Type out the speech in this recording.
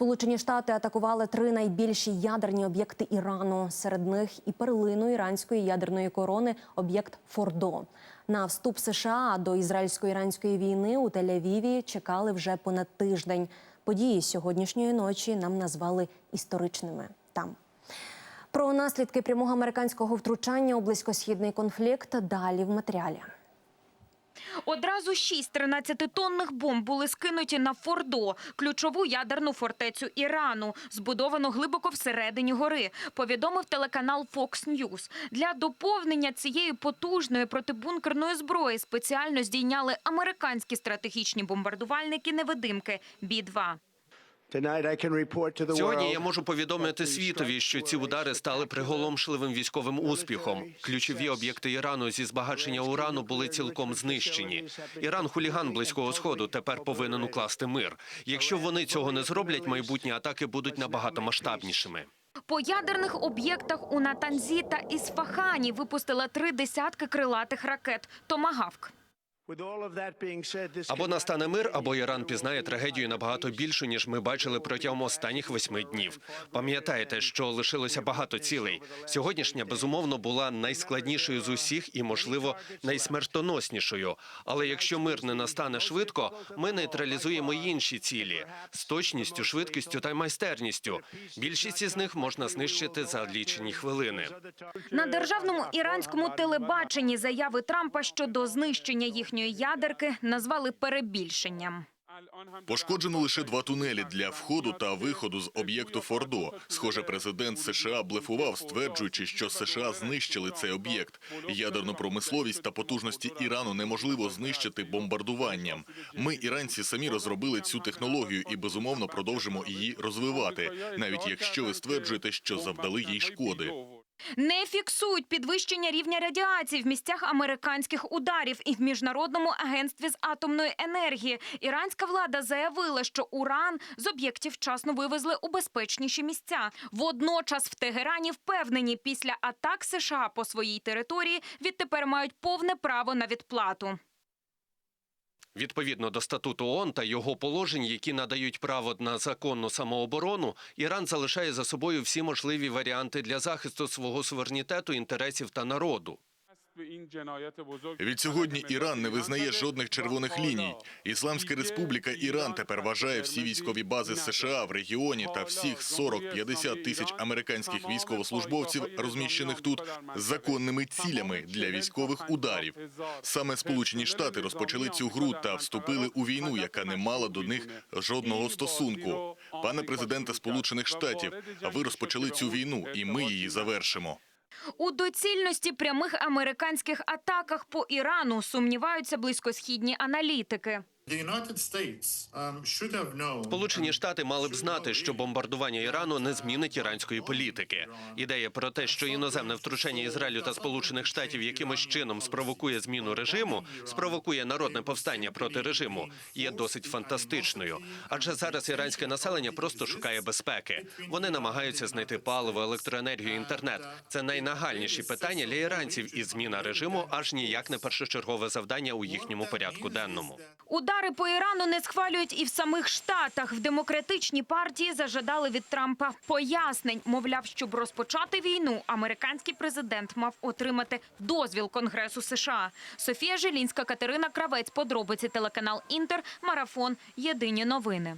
Сполучені Штати атакували три найбільші ядерні об'єкти Ірану. Серед них і перлину іранської ядерної корони об'єкт Фордо. На вступ США до ізраїльсько-іранської війни у Тель-Авіві чекали вже понад тиждень. Події сьогоднішньої ночі нам назвали історичними там. Про наслідки прямого американського втручання у близькосхідний конфлікт далі в матеріалі. Одразу шість 13-тонних бомб були скинуті на Фордо, ключову ядерну фортецю Ірану, збудовану глибоко всередині гори, повідомив телеканал Fox News. Для доповнення цієї потужної протибункерної зброї спеціально здійняли американські стратегічні бомбардувальники-невидимки Бі-2. Сьогодні я можу повідомити світові, що ці удари стали приголомшливим військовим успіхом. Ключові об'єкти Ірану зі збагачення урану були цілком знищені. Іран хуліган близького сходу тепер повинен укласти мир. Якщо вони цього не зроблять, майбутні атаки будуть набагато масштабнішими. По ядерних об'єктах у Натанзі та Ісфахані випустила три десятки крилатих ракет «Томагавк». Або настане мир, або Іран пізнає трагедію набагато більшу, ніж ми бачили протягом останніх восьми днів. Пам'ятаєте, що лишилося багато цілей. Сьогоднішня безумовно була найскладнішою з усіх і, можливо, найсмертоноснішою. Але якщо мир не настане швидко, ми нейтралізуємо й інші цілі з точністю, швидкістю та майстерністю. Більшість із них можна знищити за лічені хвилини. На державному іранському телебаченні заяви Трампа щодо знищення їхньої ядерки назвали перебільшенням. Пошкоджено лише два тунелі для входу та виходу з об'єкту Фордо. Схоже, президент США блефував, стверджуючи, що США знищили цей об'єкт. Ядерну промисловість та потужності Ірану неможливо знищити бомбардуванням. Ми, іранці, самі розробили цю технологію і безумовно продовжимо її розвивати, навіть якщо ви стверджуєте, що завдали їй шкоди. Не фіксують підвищення рівня радіації в місцях американських ударів і в міжнародному агентстві з атомної енергії. Іранська влада заявила, що уран з об'єктів вчасно вивезли у безпечніші місця. Водночас в Тегерані впевнені, після атак США по своїй території відтепер мають повне право на відплату. Відповідно до статуту ООН та його положень, які надають право на законну самооборону, Іран залишає за собою всі можливі варіанти для захисту свого суверенітету, інтересів та народу. Відсьогодні Іран не визнає жодних червоних ліній. Ісламська республіка Іран тепер вважає всі військові бази США в регіоні та всіх 40-50 тисяч американських військовослужбовців, розміщених тут, законними цілями для військових ударів. Саме Сполучені Штати розпочали цю гру та вступили у війну, яка не мала до них жодного стосунку. Пане президенте Сполучених Штатів, ви розпочали цю війну, і ми її завершимо. У доцільності прямих американських атаках по Ірану сумніваються близькосхідні аналітики. Сполучені Штати мали б знати, що бомбардування Ірану не змінить іранської політики. Ідея про те, що іноземне втручання Ізраїлю та Сполучених Штатів якимось чином спровокує зміну режиму, спровокує народне повстання проти режиму, є досить фантастичною. Адже зараз іранське населення просто шукає безпеки. Вони намагаються знайти паливо, електроенергію, інтернет. Це найнагальніші питання для іранців, і зміна режиму аж ніяк не першочергове завдання у їхньому порядку денному. Удари по Ірану не схвалюють і в самих Штатах. В демократичній партії зажадали від Трампа пояснень. Мовляв, щоб розпочати війну, американський президент мав отримати дозвіл Конгресу США. Софія Желінська, Катерина Кравець, подробиці телеканал Інтер, марафон. Єдині новини.